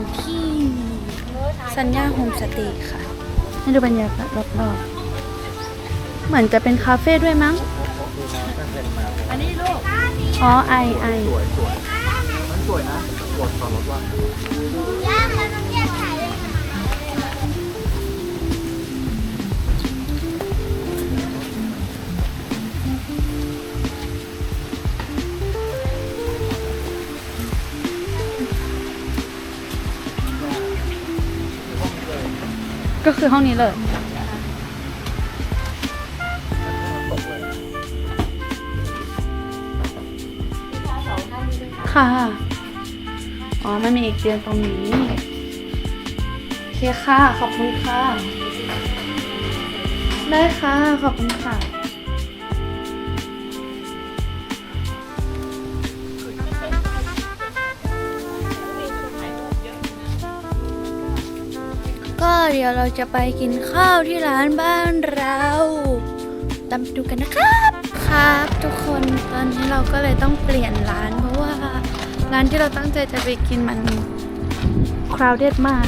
อยู่ที่สัญญาโฮมสเตย์ค่ะ ให้ดูบรรยากาศรอบๆเหมือนจะเป็นคาเฟ่ด้วยมั้ง อันนี้ลูก อ๋อ ไอไอสวยสวยมันสวยนะปวดคอรถว่า ก็คือห้องนี้เลย ค่ะ อ๋อไม่มีอีกเตียงตรงนี้ โอเคค่ะ ขอบคุณค่ะ ได้ค่ะ ขอบคุณค่ะ เดี๋ยวเราจะไปกินข้าวที่ร้านบ้านเราตามไปดูกันนะครับครับ ทุกคนตอนนี้เราก็เลยต้องเปลี่ยนร้านเพราะว่าร้านที่เราตั้งใจจะไปกินมันคราวเด็ดมาก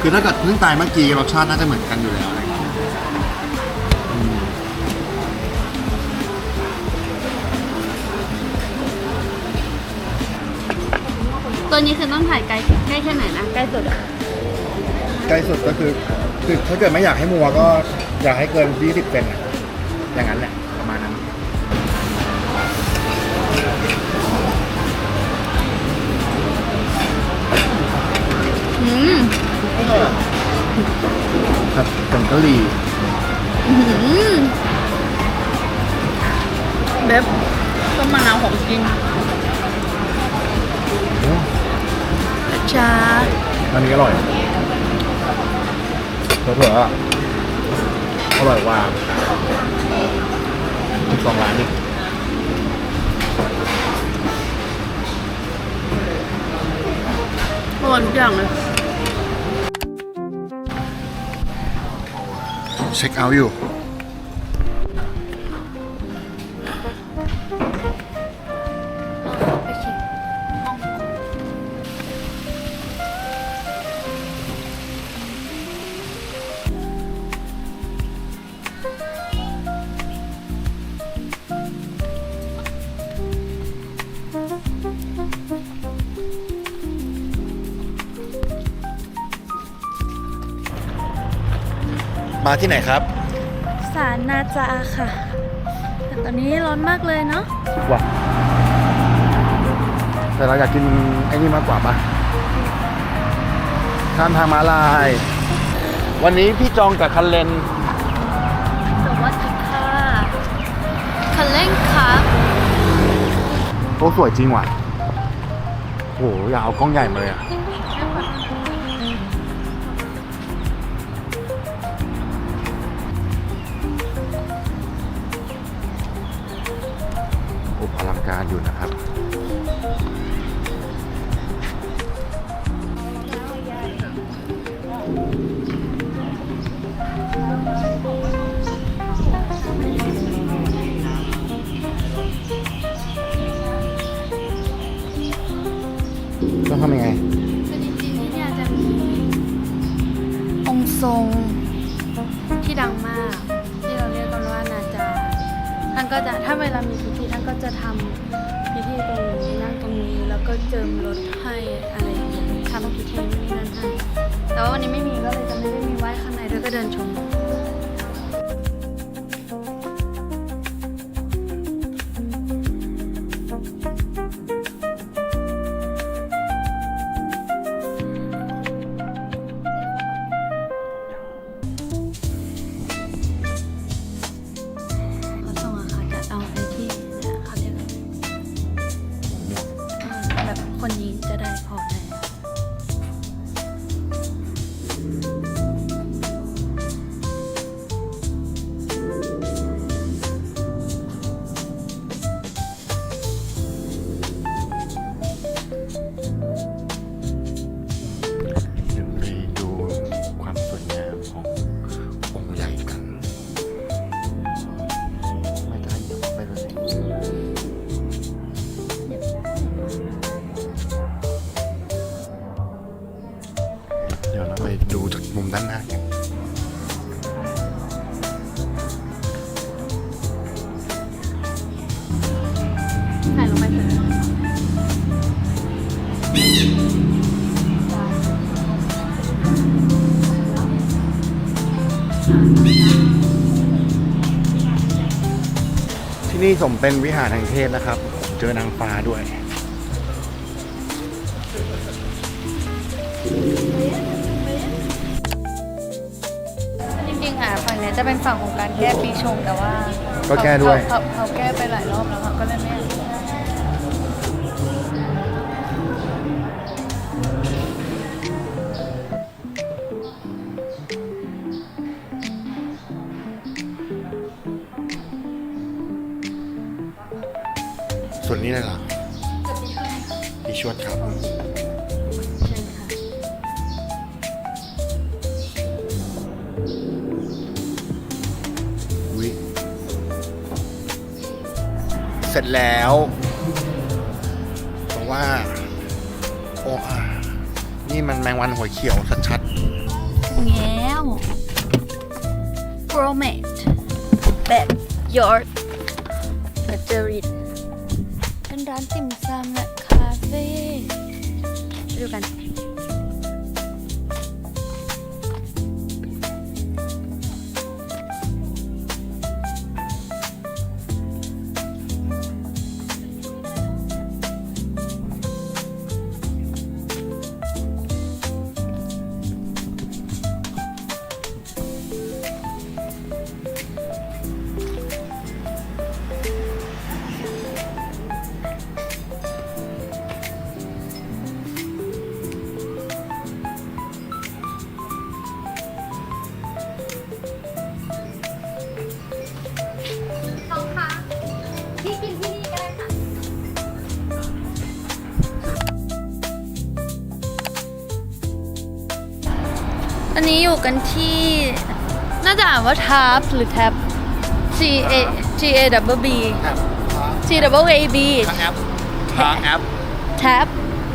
คือถ้าเกิดเพิ่งตายเมื่อกี้รสชาติน่าจะเหมือนกันอยู่แล้วอะไรอย่างเงี้ยอืมตัวนี้คือต้องถ่ายไกลใกล้แค่ไหนนะใกล้สุดอะ ใกล้สุดก็คือคือถ้าเกิดไม่อยากให้มัวก็อยากให้เกิน 20เซนอะอย่างนั้นแหละประมาณนั้น อืมครับเป็นกะหรี่อื้อหือเบบต้มมะนาวของจริงโอ้จ้าอันนี้อร่อย เผื่อๆอะอร่อยกว่าอีกสองร้านอีกอร่อยทุกอย่างเลย เช็คเอาท์อยู่ มาที่ไหนครับ สารนาจาค่ะ แต่ตอนนี้ร้อนมากเลยเนาะว่ะแต่เราอยากกินไอ้นี่มากกว่าปะข้ามทางม้าลาย วันนี้พี่จองกับคันเลนสวัสดีค่ะคันเร่งครับโอ้สวยจริงว่ะโหอยากเอากล้องใหญ่มาเลยอะ อยู่นะครับ ต้องทำยังไง คือจริงๆที่เนี่ยจะมีองค์ทรงที่ดังมาก ที่เราเรียกกันว่านาจาท่านก็จะถ้าเวลามีพิธีท่านก็จะทำ ก็เจิมรถให้อะไรอย่างเงี้ยทำพิธีนู่นนี่นั่นให้แต่ว่าวันนี้ไม่มีก็เลยจะไม่ได้มีไหว้ข้างในด้วยก็เดินชม ที่นี่สมเป็นวิหารแห่งเทพนะครับ เจอนางฟ้าด้วย จริงๆอะฝั่งเนี้ยจะเป็นฝั่งของการแก้ปีชงแต่ว่าก็แก้ด้วย เขาเขาเขาแก้ไปหลายรอบแล้วค่ะก็เลยไม่ วนนี้เลยเหรอพี่ชวดครับเชิญค่ะอุ๊ยเสร็จแล้วเพราะว่า โอ้อะนี่มันแมงวันหัวเขียวชัดแง้ว Promet แบ ร้านติ่มซำและคาเฟ่ไปดูกัน นนี้อยู่กันที่ น่าจะอ่านว่าทับหรือแท็บ G A G A W B ๆครับ G W A B ทางแอปทางแอปแท็บ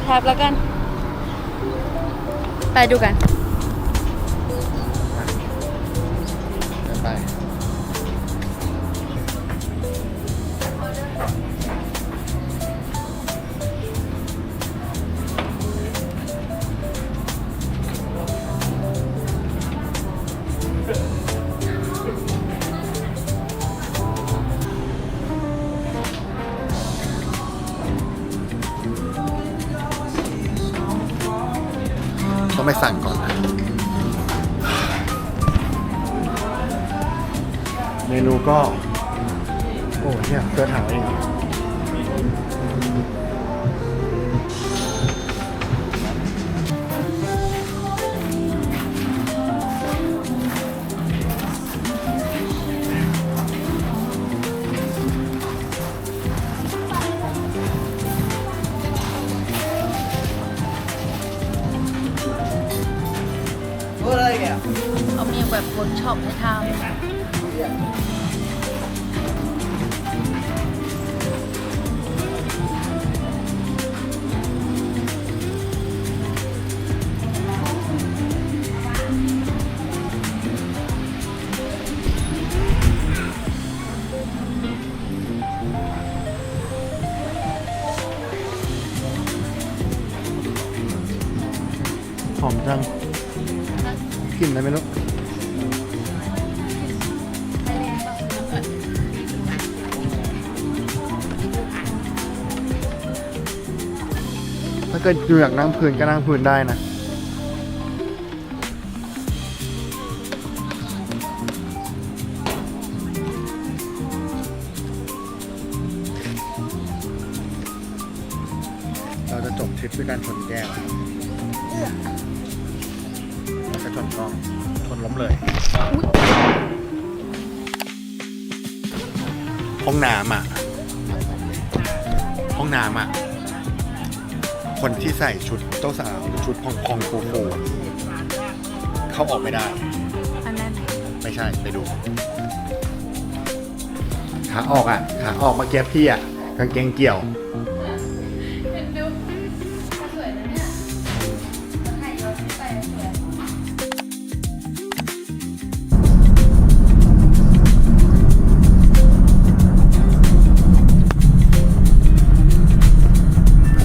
แท็บแล้วกัน ไปดูกัน ต้องไปสั่งก่อนนะเมนูก็ โอ้เนี่ยเสื้อถาวเอง กช็อปให้ทหอมจังกลิ่นอะไรไม่รู้ เกิดอยู่อยากนั่งพื้นก็นั่งพื้นได้นะ เราจะจบทริปด้วยการชนแก้วแล้วก็ชนกล้องชนล้มเลยห้องน้ำอะห้องน้ำอะ คนที่ใส่ชุดเจ้าสาวหรือชุดพองพองฟูฟูเข้าออกไม่ได้ อันนั้นไม่ใช่ไปดูขาออกอะขาออกเมื่อกี้พี่อะกางเกงเกี่ยว